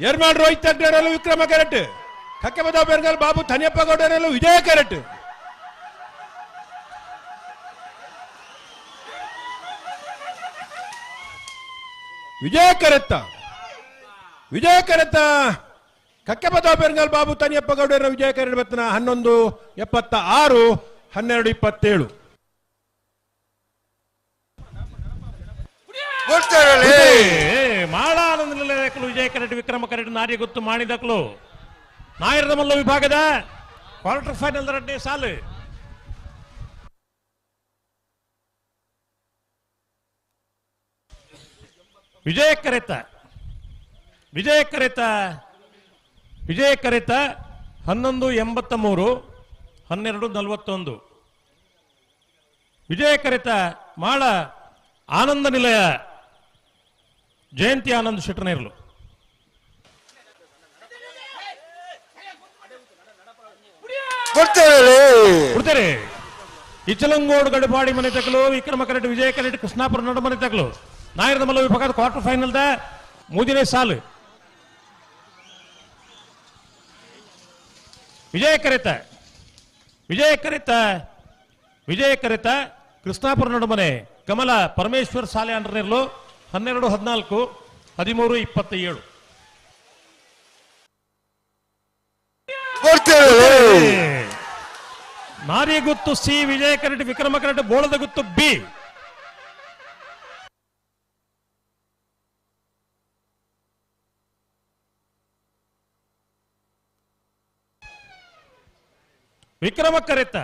ಯರ್ಮಾನ್ ರೋಹಿತ್ ಅಗ್ನರಲ್ಲೂ ವಿಕ್ರಮ ಕೆರಟ್ ಕಕ್ಕೆಬದಾವ್ ಬೆರ್ಗಲ್ ಬಾಬು ಥನಿಯಪ್ಪ ಗೌಡರಲ್ಲೂ ವಿಜಯ ಕೆರಟ್ ವಿಜಯ ಕರೆತ್ತ ವಿಜಯ ಕರೆತ್ತ ಕಕ್ಕೆಬದಾವ್ ಬೆರ್ಗಲ್ ಬಾಬು ತನಿಯಪ್ಪ ಗೌಡರ ವಿಜಯ ಕೆರೆಟ್ ಬತ್ತನ ಹನ್ನೊಂದು ಎಪ್ಪತ್ತ ಆರು ಹನ್ನೆರಡು ಇಪ್ಪತ್ತೇಳು. ಮಾಳ ಆನಂದಕಲು ವಿಜಯ ಕರೆಡ್ಡಿ ವಿಕ್ರಮ ಕರೆಡ್ಡಿ ನಾರಿ ಗೊತ್ತು ಮಾಡಿದಕ್ಲು ನಾಯರದ ಮಲ್ಲ ವಿಭಾಗದ ಕ್ವಾರ್ಟರ್ ಫೈನಲ್ ಎರಡನೇ ಸಾಲು. ವಿಜಯ ಕರೆತ ವಿಜಯ ಕರೆತ ವಿಜಯ ಕರೆತ ಹನ್ನೊಂದು ಎಂಬತ್ತ ಮೂರು ಹನ್ನೆರಡು ನಲವತ್ತೊಂದು. ವಿಜಯ ಕರೆತ ಮಾಳ ಆನಂದ ನಿಲಯ, ಜಯಂತಿ ಆನಂದ್ ಶೆಟ್ಟನೇರ್ಲು. ಕೊಡ್ತಾರಲ್ಲ ಕೊಡ್ತಾರೆ ಇಚಲಂಗೋಡು ಗಡಪಾಡಿ ಮನೆ ತಕ್ಕಲು ವಿಕ್ರಮ ಕರೆಟ್ ವಿಜಯ ಕರೆಟ್ ಕೃಷ್ಣಾಪುರ ನಡು ಮನೆ ತಕ್ಕಲು ನಾಯರದ ಮಲ್ಲ ವಿಭಾಗದ ಕ್ವಾರ್ಟರ್ ಫೈನಲ್ ದ ಮೂದಿನೇ ಸಾಲು. ವಿಜಯ ಕರೆತ ವಿಜಯ ಕರೆತ ವಿಜಯ ಕರೆತ ಕೃಷ್ಣಾಪುರ ನಡುಮನೆ ಕಮಲ ಪರಮೇಶ್ವರ್ ಸಾಲೆ ಅಂಡರ್ನೇರ್ಲು ಹನ್ನೆರಡು ಹದಿನಾಲ್ಕು ಹದಿಮೂರು ಇಪ್ಪತ್ತ ಏಳು ನಾರಿ ಗುತ್ತು C Vijaya correct Vikrama correct ಬೋಳದ ಗುತ್ತು B. Vikrama correct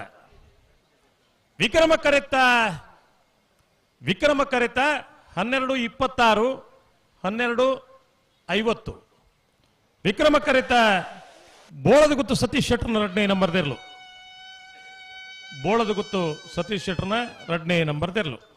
Vikrama correct Vikrama correct ಹನ್ನೆರಡು ಇಪ್ಪತ್ತಾರು, ಹನ್ನೆರಡು ಐವತ್ತು. ವಿಕ್ರಮ ಕರೆತ ಬೋಳದ ಗುತ್ತು ಸತೀಶ್ ಶೆಟ್ಟರ್ನ ನಟನೆ ದೇರ್ಲು ಬೋಳದ ಗುತ್ತು ಸತೀಶ್ ಶೆಟ್ಟರ್ನ ಎರಡನೇ ನಂಬರ್ ತೆರಲು.